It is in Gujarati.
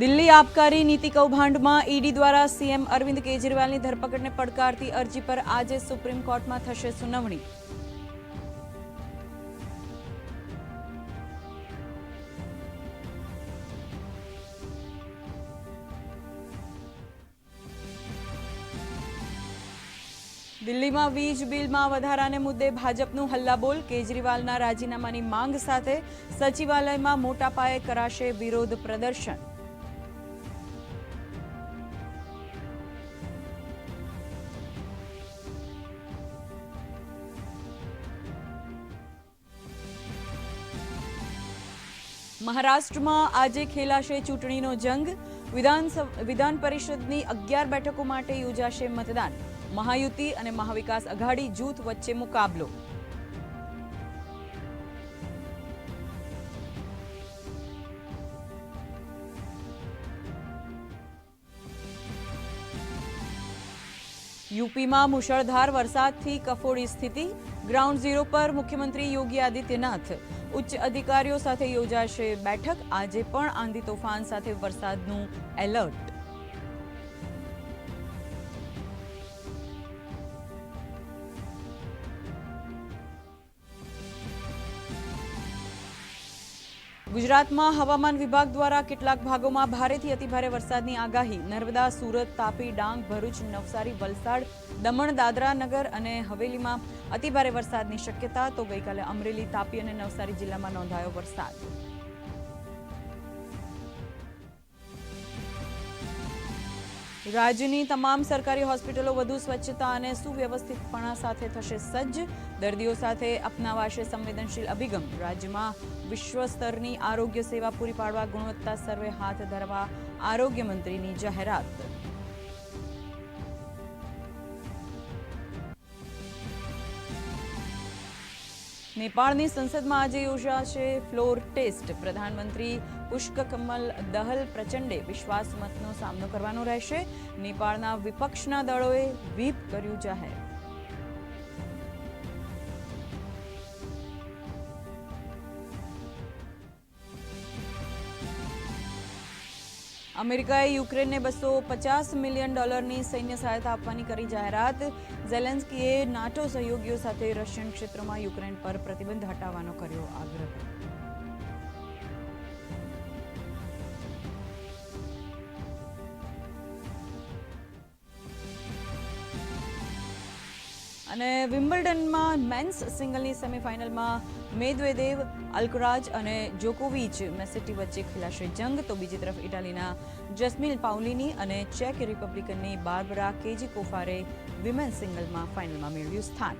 દિલ્હી આબકારી નીતિ કૌભાંડમાં ઈડી દ્વારા સીએમ અરવિંદ કેજરીવાલની ધરપકડને પડકારતી અરજી પર આજે સુપ્રીમ કોર્ટમાં થશે સુનાવણી. દિલ્હીમાં વીજ બિલમાં વધારાને મુદ્દે ભાજપનું હલ્લાબોલ. કેજરીવાલના રાજીનામાની માંગ સાથે સચિવાલયમાં મોટા પાયે કરાશે વિરોધ પ્રદર્શન. મહારાષ્ટ્રમાં આજે ખેલાશે ચૂંટણીનો જંગ. વિધાનસભ, વિધાન પરિષદની અગિયાર બેઠકો માટે યોજાશે મતદાન. મહાયુતિ અને મહાવિકાસ અઘાડી જૂથ વચ્ચે મુકાબલો. યુપીમાં મુશળધાર વરસાદથી કફોડી સ્થિતિ. ગ્રાઉન્ડ ઝીરો પર મુખ્યમંત્રી યોગી આદિત્યનાથ ઉચ્ચ અધિકારીઓ સાથે યોજાશે બેઠક. આજે પણ આંધી તોફાન સાથે વરસાદનું એલર્ટ. ગુજરાતમાં હવામાન વિભાગ દ્વારા કેટલાક ભાગોમાં ભારેથી અતિભારે વરસાદની આગાહી. નર્મદા, સુરત, તાપી, ડાંગ, ભરૂચ, નવસારી, વલસાડ, દમણ, દાદરા નગર અને હવેલીમાં અતિભારે વરસાદની શક્યતા. તો ગઈકાલે અમરેલી, તાપી અને નવસારી જિલ્લામાં નોંધાયો વરસાદ. રાજ્યની તમામ સરકારી હોસ્પિટલો વધુ સ્વચ્છતા અને સુવ્યવસ્થિતપણા સાથે થશે સજ્જ. દર્દીઓ સાથે અપનાવાશે સંવેદનશીલ અભિગમ. રાજ્યમાં વિશ્વ સ્તરની આરોગ્ય સેવા પૂરી પાડવા ગુણવત્તા સર્વે હાથ ધરવા આરોગ્ય મંત્રીની જાહેરાત. નેપાળની સંસદમાં આજે યોજાશે ફ્લોર ટેસ્ટ. પ્રધાનમંત્રી પુષ્ક કમલ દહલ પ્રચંડે વિશ્વાસમતનો સામનો કરવાનો રહેશે. નેપાળના વિપક્ષના દળોએ વ્હીપ કર્યું જાહેર. અમેરિકાએ યુક્રેનને બસો પચાસ મિલિયન ડોલરની સૈન્ય સહાયતા આપવાની કરી જાહેરાત. ઝેલેન્સ્કીએ નાટો સહયોગીઓ સાથે રશિયન ક્ષેત્રમાં યુક્રેન પર પ્રતિબંધ હટાવવાનો કર્યો આગ્રહ. અને વિમ્બલ્ડનમાં મેન્સ સિંગલની સેમિફાઇનલમાં મેદવેદેવ, અલ્કરાજ અને જોકોવિચ મેસેટી વચ્ચે ખેલાશે જંગ. તો બીજી તરફ ઇટાલીના જસ્મિન પાઉલિની અને ચેક રિપબ્લિકનની બાર્બરા કેજી કોફારે વિમેન્સ સિંગલમાં ફાઇનલમાં મેળવ્યું સ્થાન.